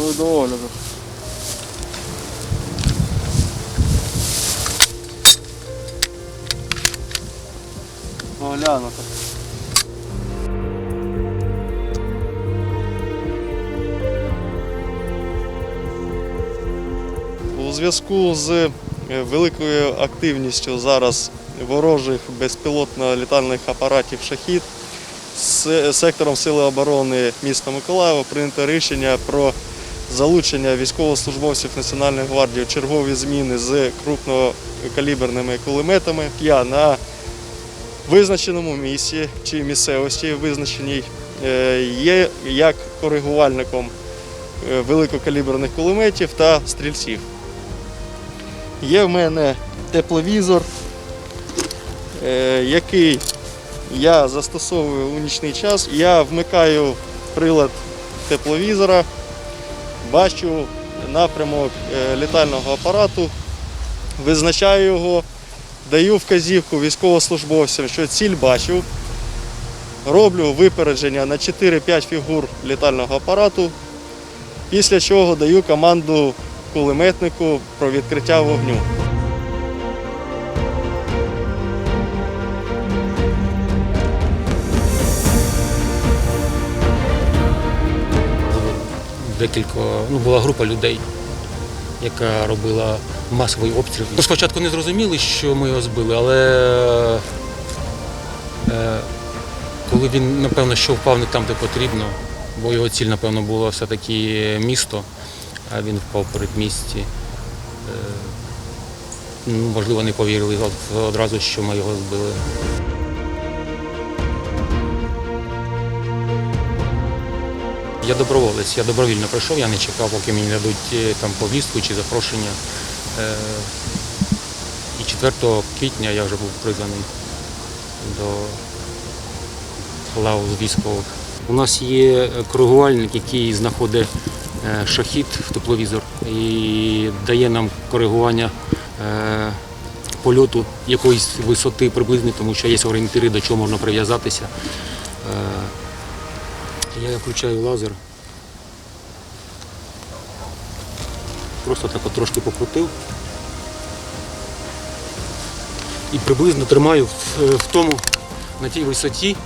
Готовий до огляду. Оглянути. У зв'язку з е, великою активністю зараз ворожих безпілотно-літальних апаратів шахід з сектором Сили оборони міста Миколаєва прийнято рішення про залучення військовослужбовців Національної гвардії чергові зміни з крупнокаліберними кулеметами. Я на визначеному місці чи місцевості визначеній е, є як коригувальником е, великокаліберних кулеметів та стрільців. Є в мене тепловізор, е, який я застосовую у нічний час. Я вмикаю прилад тепловізора, бачу напрямок е, літального апарату, визначаю його, даю вказівку військовослужбовцям, що ціль бачу. Роблю випередження на 4-5 фігур літального апарату, після чого даю команду кулеметнику про відкриття вогню. Декілька, ну була група людей, яка робила масовий обстріл. Ну, Спочатку не зрозуміли, що ми його збили, але е, коли він, напевно, що впав не там, де потрібно, бо його ціль, напевно, було все-таки місто, а він впав перед місті. Е, ну, можливо, не повірили одразу, що ми його збили. Я доброволець, я добровільно прийшов, я не чекав, поки мені дадуть е, там повістку чи запрошення. Е, І 4 квітня я вже був призваний до лав військових. У нас є коригувальник, який знаходить е, шахід в тепловізор і дає нам коригування польоту якоїсь висоти приблизно, тому що є орієнтири, до чого можна прив'язатися. Е, я включаю лазер. Просто так от трошки покрутив. І приблизно тримаю в, в тому, на тій висоті,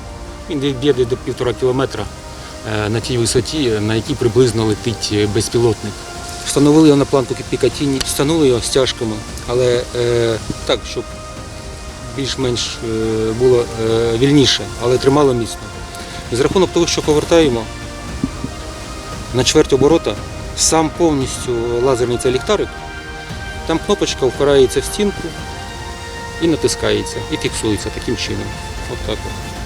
він б'є до півтора кілометра, е, на тій висоті, на якій приблизно летить е, безпілотник. Встановили його на планку Пікатіні, встановили його стяжками, але е, так, щоб більш-менш е, було е, вільніше, але тримало міцно. За рахунок того, що повертаємо на чверть оборота, сам повністю лазерний цей ліхтарик, там кнопочка впирається в стінку і натискається, і фіксується таким чином. От так от.